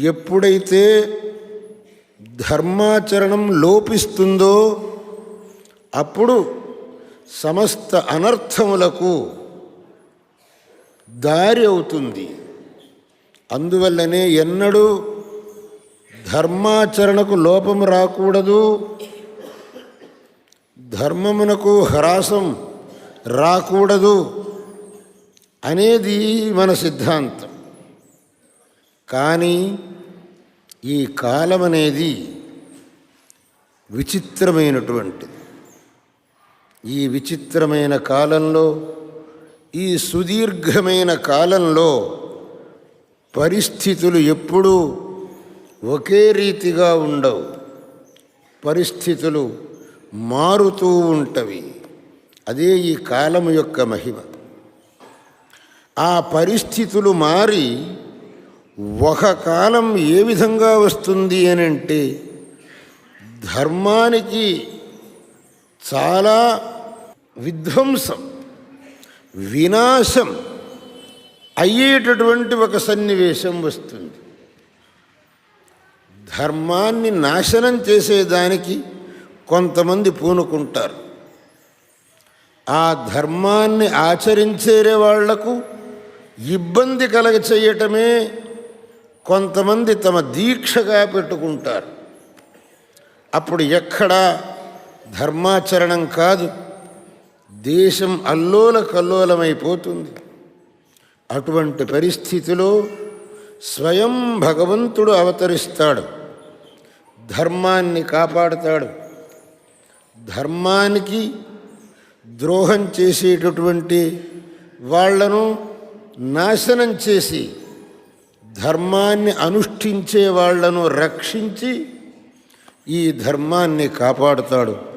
ఎప్పుడైతే ధర్మాచరణం లోపిస్తుందో అప్పుడు సమస్త అనర్థములకు దారి అవుతుంది. అందువల్లనే ఎన్నడూ ధర్మాచరణకు లోపం రాకూడదు. ధర్మమునకు హ్రాసం రాకూడదు అనేది మన సిద్ధాంతం. కానీ ఈ కాలం అనేది విచిత్రమైనటువంటిది. ఈ విచిత్రమైన కాలంలో ఈ సుదీర్ఘమైన కాలంలో పరిస్థితులు ఎప్పుడూ ఒకే రీతిగా ఉండవు. పరిస్థితులు మారుతూ ఉంటవి. అదే ఈ కాలం యొక్క మహిమ. ఆ పరిస్థితులు మారి ఒక కాలం ఏ విధంగా వస్తుంది అని అంటే ధర్మానికి చాలా విధ్వంసం వినాశం అయ్యేటటువంటి ఒక సన్నివేశం వస్తుంది. ధర్మాన్ని నాశనం చేసేదానికి కొంతమంది పూనుకుంటారు. ఆ ధర్మాన్ని ఆచరించే వాళ్ళకు ఇబ్బంది కలగ చేయటమే కొంతమంది తమ దీక్షగా పెట్టుకుంటారు. అప్పుడు ఎక్కడా ధర్మాచరణం కాదు. దేశం అల్లోల కల్లోలమైపోతుంది అటువంటి పరిస్థితిలో స్వయం భగవంతుడు అవతరిస్తాడు. ధర్మాన్ని కాపాడుతాడు. ధర్మానికి ద్రోహం చేసేటటువంటి వాళ్ళను నాశనం చేసి ధర్మాన్ని అనుష్ఠించే వాళ్ళను రక్షించి ఈ ధర్మాన్ని కాపాడుతాడు.